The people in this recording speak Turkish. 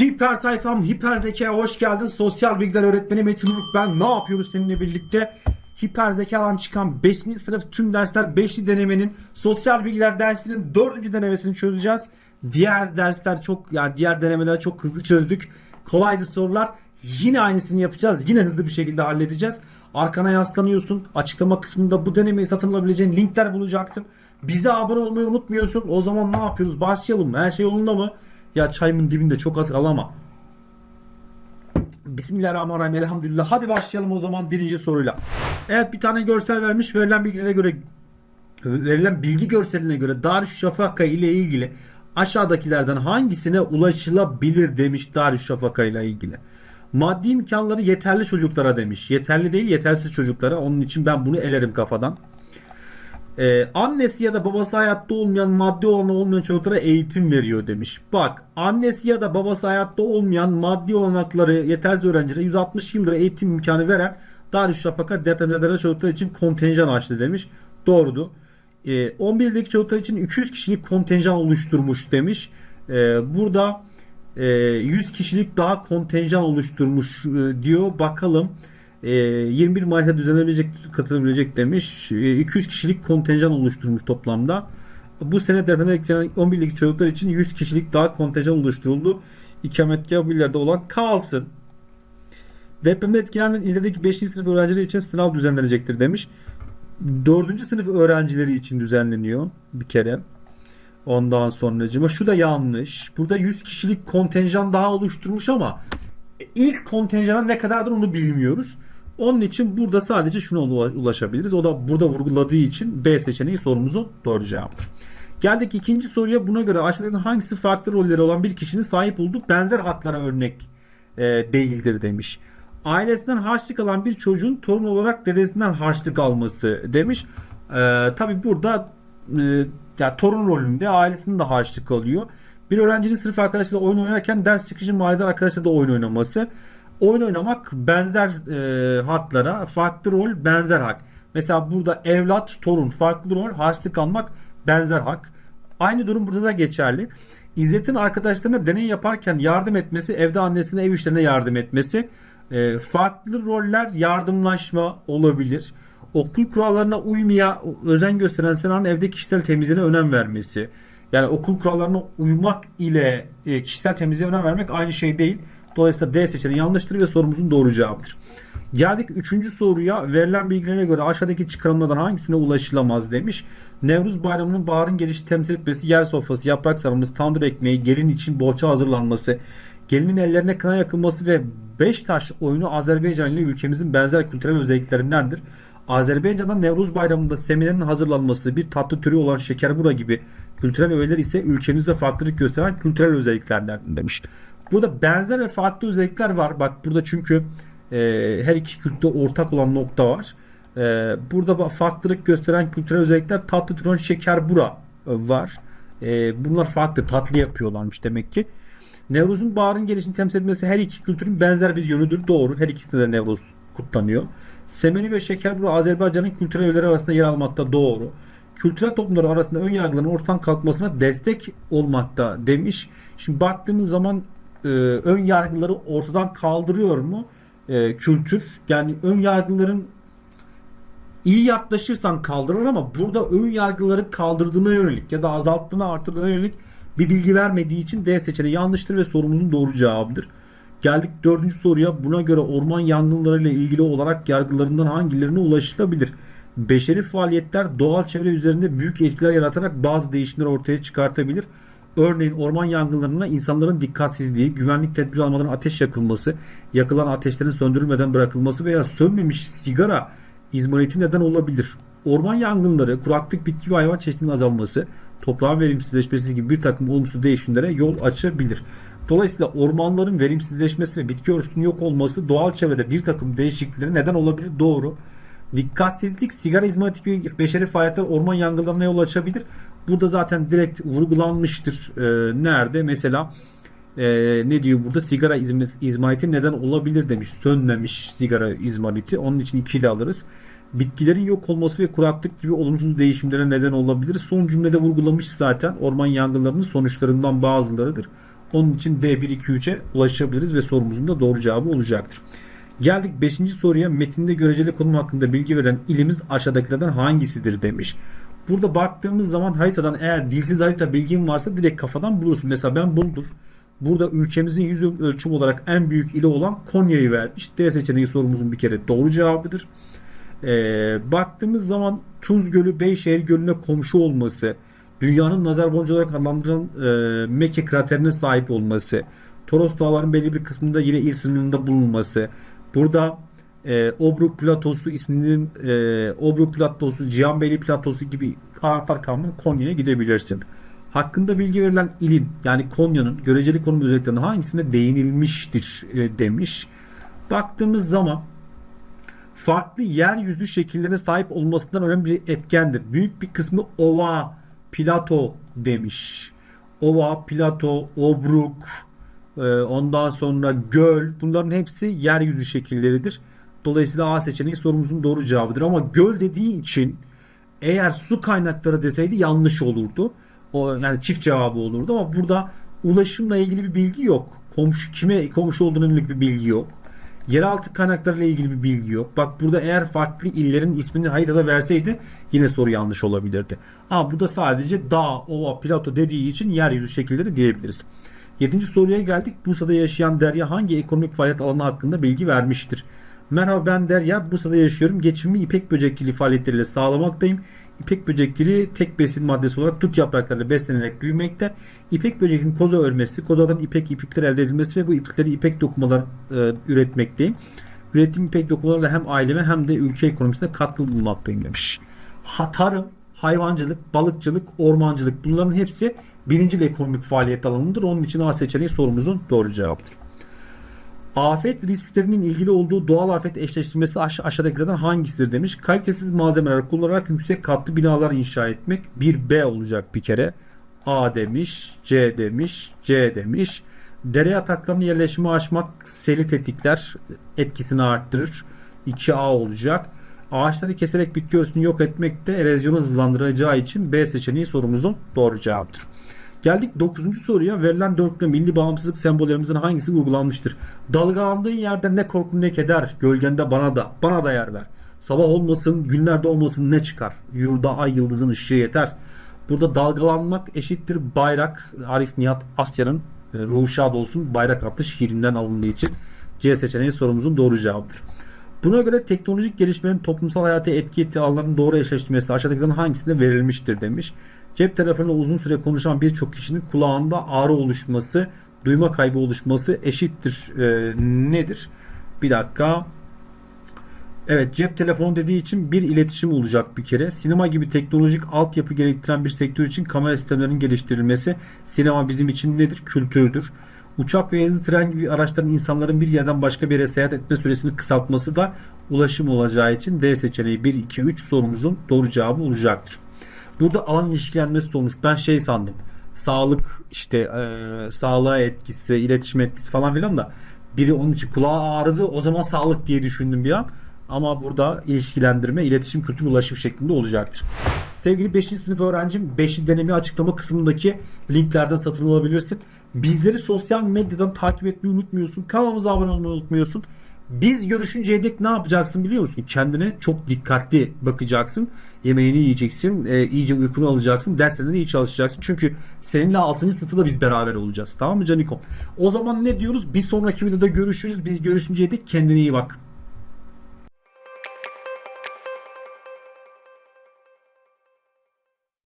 Hiper tayfam, hiper zekaya hoş geldin. Sosyal bilgiler öğretmeni Metin Ufuk ben. Ne yapıyoruz seninle birlikte? Hiper zekadan çıkan 5. sınıf tüm dersler 5'li denemenin sosyal bilgiler dersinin 4. denemesini çözeceğiz. Diğer dersler çok yani diğer denemeler çok hızlı çözdük. Kolaydı sorular. Yine aynısını yapacağız. Yine hızlı bir şekilde halledeceğiz. Arkana yaslanıyorsun. Açıklama kısmında bu denemeyi satın alabileceğin linkler bulacaksın. Bize abone olmayı unutmuyorsun. O zaman ne yapıyoruz? Başlayalım? Her şey yolunda mı? Ya çayımın dibinde çok az kalama. Bismillahirrahmanirrahim. Elhamdülillah. Hadi başlayalım o zaman birinci soruyla. Evet bir tane görsel vermiş. Verilen bilgilere göre verilen bilgi görseline göre Darüşşafaka ile ilgili aşağıdakilerden hangisine ulaşılabilir demiş Darüşşafaka ile ilgili. Maddi imkanları yeterli çocuklara demiş. Yeterli değil yetersiz çocuklara. Onun için ben bunu elerim kafadan. Ee, annesi ya da babası hayatta olmayan maddi olanı olmayan çocuklara eğitim veriyor demiş. Bak annesi ya da babası hayatta olmayan maddi olanakları yetersiz öğrencilere 160 yıldır eğitim imkanı veren Darüşşafaka depremzede çocuklar için kontenjan açtı demiş. Doğrudu. Ee, 11 ildeki çocuklar için 200 kişilik kontenjan oluşturmuş demiş. Ee, burada e, 100 kişilik daha kontenjan oluşturmuş e, diyor. Bakalım. E, 21 Mayıs'ta düzenlenebilecek, katılabilecek demiş. E, 200 kişilik kontenjan oluşturmuş toplamda. Bu sene depremde etkilenen 11 ildeki çocuklar için 100 kişilik daha kontenjan oluşturuldu. İkametgah illerde olan kalsın. Depremde etkilenen illerdeki 5. sınıf öğrencileri için sınav düzenlenecektir demiş. 4. sınıf öğrencileri için düzenleniyor bir kere. Ondan sonra şu da yanlış. Burada 100 kişilik kontenjan daha oluşturmuş ama ilk kontenjana ne kadardır onu bilmiyoruz. Onun için burada sadece şuna ula- ulaşabiliriz. O da burada vurguladığı için B seçeneği sorumuzun doğru cevaptır. Geldik ikinci soruya. Buna göre aşağıdakilerden hangisi farklı rolleri olan bir kişinin sahip olduğu benzer haklara örnek e, değildir demiş. Ailesinden harçlık alan bir çocuğun torun olarak dedesinden harçlık alması demiş. E, Tabi burada e, ya torun rolünde ailesinin de harçlık alıyor. Bir öğrencinin sınıf arkadaşıyla oyun oynarken ders çıkışı mahallede arkadaşla da oyun oynaması. Oyun oynamak benzer e, haklara, farklı rol benzer hak. Mesela burada evlat, torun, farklı rol, harçlık almak benzer hak. Aynı durum burada da geçerli. İzzet'in arkadaşlarına deney yaparken yardım etmesi, evde annesine ev işlerine yardım etmesi. E, farklı roller yardımlaşma olabilir. Okul kurallarına uymaya özen gösteren Sena'nın evde kişisel temizliğine önem vermesi. Yani okul kurallarına uymak ile e, kişisel temizliğe önem vermek aynı şey değil. Dolayısıyla D seçeneği yanlıştır ve sorumuzun doğru cevabıdır. Geldik üçüncü soruya. Verilen bilgilere göre aşağıdaki çıkarımlardan hangisine ulaşılamaz demiş. Nevruz bayramının baharın gelişi temsil etmesi, yer sofrası, yaprak sarılması, tandır ekmeği, gelin için boğaça hazırlanması, gelinin ellerine kına yakılması ve beş taş oyunu Azerbaycan ile ülkemizin benzer kültürel özelliklerindendir. Azerbaycan'da Nevruz Bayramı'nda seminerin hazırlanması, bir tatlı türü olan şekerbura gibi kültürel öğeler ise ülkemizde farklılık gösteren kültürel özelliklerden demiş. Burada benzer ve farklı özellikler var. Bak burada çünkü e, her iki kültürde ortak olan nokta var. E, burada farklılık gösteren kültürel özellikler tatlı türü olan şekerbura e, var. E, bunlar farklı tatlı yapıyorlarmış demek ki. Nevruz'un baharın gelişini temsil etmesi her iki kültürün benzer bir yönüdür. Doğru. Her ikisinde de Nevruz kutlanıyor. Semeni ve Şekerbura Azerbaycan'ın kültürel öğeleri arasında yer almakta doğru. Kültürel toplumlar arasında ön yargıların ortadan kalkmasına destek olmakta demiş. Şimdi baktığımız zaman e, ön yargıları ortadan kaldırıyor mu e, kültür? Yani ön yargıların iyi yaklaşırsan kaldırır ama burada ön yargıları kaldırdığına yönelik ya da azalttığına artırdığına yönelik bir bilgi vermediği için D seçeneği yanlıştır ve sorumuzun doğru cevabıdır. Geldik dördüncü soruya. Buna göre orman yangınlarıyla ilgili olarak yargılarından hangilerine ulaşılabilir? Beşeri faaliyetler doğal çevre üzerinde büyük etkiler yaratarak bazı değişimler ortaya çıkartabilir. Örneğin orman yangınlarına insanların dikkatsizliği, güvenlik tedbiri almadan ateş yakılması, yakılan ateşlerin söndürülmeden bırakılması veya sönmemiş sigara izmariti neden olabilir. Orman yangınları, kuraklık, bitki ve hayvan çeşitliliğinin azalması, toprağın verimsizleşmesi gibi bir takım olumsuz değişimlere yol açabilir. Dolayısıyla ormanların verimsizleşmesi ve bitki örtüsünün yok olması doğal çevrede bir takım değişikliklere neden olabilir. Doğru. Dikkatsizlik, sigara izmariti gibi beşeri faaliyetler orman yangınlarına yol açabilir. Bu da zaten direkt vurgulanmıştır. Ee, nerede? Mesela e, ne diyor burada? Sigara izm- izmariti neden olabilir demiş. Sönmemiş sigara izmariti. Onun için 2 de alırız. Bitkilerin yok olması ve kuraklık gibi olumsuz değişimlere neden olabilir. Son cümlede vurgulamış zaten orman yangınlarının sonuçlarından bazılarıdır. Onun için D1-2-3'e ulaşabiliriz ve sorumuzun da doğru cevabı olacaktır. Geldik 5. soruya. Metinde göreceli konum hakkında bilgi veren ilimiz aşağıdakilerden hangisidir demiş. Burada baktığımız zaman haritadan eğer dilsiz harita bilgin varsa direkt kafadan bulursun. Mesela ben buldum. Burada ülkemizin yüz ölçüm olarak en büyük ili olan Konya'yı vermiş. D seçeneği sorumuzun bir kere doğru cevabıdır. Ee, baktığımız zaman Tuz Gölü Beyşehir Gölü'ne komşu olması, dünyanın nazar boncuğu olarak adlandırılan e, Mekke kraterine sahip olması, Toros Dağları'nın belli bir kısmında yine il bulunması, burada e, Obruk Platosu isminin e, Obruk Platosu, Cihanbeyli Platosu gibi anahtar kalma Konya'ya gidebilirsin. Hakkında bilgi verilen ilin yani Konya'nın göreceli konum özelliklerine hangisine değinilmiştir e, demiş. Baktığımız zaman farklı yeryüzü şekillerine sahip olmasından önemli bir etkendir. Büyük bir kısmı ova, plato demiş. Ova, plato, obruk, e, ondan sonra göl bunların hepsi yeryüzü şekilleridir. Dolayısıyla A seçeneği sorumuzun doğru cevabıdır. Ama göl dediği için eğer su kaynakları deseydi yanlış olurdu. O yani çift cevabı olurdu ama burada ulaşımla ilgili bir bilgi yok. Komşu kime komşu olduğuna yönelik bir bilgi yok. Yeraltı kaynaklarıyla ilgili bir bilgi yok. Bak burada eğer farklı illerin ismini haritada verseydi yine soru yanlış olabilirdi. Ama burada sadece dağ, ova, plato dediği için yeryüzü şekilleri diyebiliriz. Yedinci soruya geldik. Bursa'da yaşayan Derya hangi ekonomik faaliyet alanı hakkında bilgi vermiştir? Merhaba ben Derya. Bursa'da yaşıyorum. Geçimimi ipek böcekçiliği faaliyetleriyle sağlamaktayım. İpek böcekçiliği tek besin maddesi olarak tut yapraklarıyla beslenerek büyümekte. İpek böceğinin koza örmesi, kozadan ipek iplikler elde edilmesi ve bu iplikleri ipek dokumalar e, üretmekteyim. Ürettiğim ipek dokumalarla hem aileme hem de ülke ekonomisine katkı bulmaktayım demiş. Tarım, hayvancılık, balıkçılık, ormancılık bunların hepsi birincil ekonomik faaliyet alanıdır. Onun için A seçeneği sorumuzun doğru cevabıdır. Afet risklerinin ilgili olduğu doğal afet eşleştirmesi aş- aşağıdakilerden hangisidir demiş. Kalitesiz malzemeler kullanarak yüksek katlı binalar inşa etmek bir B olacak bir kere. A demiş, C demiş, C demiş. Dere yataklarının yerleşimi aşmak seli tetikler, etkisini arttırır. 2A olacak. Ağaçları keserek bitki örtüsünü yok etmek de erozyonu hızlandıracağı için B seçeneği sorumuzun doğru cevabıdır. Geldik 9. soruya. Verilen dörtlü milli bağımsızlık sembollerimizin hangisi uygulanmıştır? Dalgalandığın yerde ne korku ne keder. Gölgende bana da. Bana da yer ver. Sabah olmasın, günlerde olmasın ne çıkar? Yurda ay yıldızın ışığı yeter. Burada dalgalanmak eşittir bayrak. Arif Nihat Asya'nın e, ruhu şad olsun bayrak adlı şiirinden alındığı için C seçeneği sorumuzun doğru cevabıdır. Buna göre teknolojik gelişmelerin toplumsal hayata etki ettiği alanların doğru eşleştirmesi aşağıdakilerin hangisinde verilmiştir demiş. Cep telefonuyla uzun süre konuşan birçok kişinin kulağında ağrı oluşması, duyma kaybı oluşması eşittir e, nedir? Bir dakika. Evet cep telefonu dediği için bir iletişim olacak bir kere. Sinema gibi teknolojik altyapı gerektiren bir sektör için kamera sistemlerinin geliştirilmesi sinema bizim için nedir? Kültürdür. Uçak ve hızlı tren gibi araçların insanların bir yerden başka bir yere seyahat etme süresini kısaltması da ulaşım olacağı için D seçeneği 1, 2, 3 sorumuzun doğru cevabı olacaktır. Burada alan ilişkilenmesi olmuş. Ben şey sandım. Sağlık işte e, sağlığa etkisi, iletişim etkisi falan filan da biri onun için kulağı ağrıdı. O zaman sağlık diye düşündüm bir an. Ama burada ilişkilendirme, iletişim, kültür, ulaşım şeklinde olacaktır. Sevgili 5. sınıf öğrencim 5. denemi açıklama kısmındaki linklerden satın alabilirsin. Bizleri sosyal medyadan takip etmeyi unutmuyorsun. Kanalımıza abone olmayı unutmuyorsun. Biz görüşünceye dek ne yapacaksın biliyor musun? Kendine çok dikkatli bakacaksın. Yemeğini yiyeceksin. E, iyice uykunu alacaksın. Derslerinde de iyi çalışacaksın. Çünkü seninle 6. sınıfta biz beraber olacağız. Tamam mı Canikom? O zaman ne diyoruz? Bir sonraki videoda görüşürüz. Biz görüşünceye dek kendine iyi bak.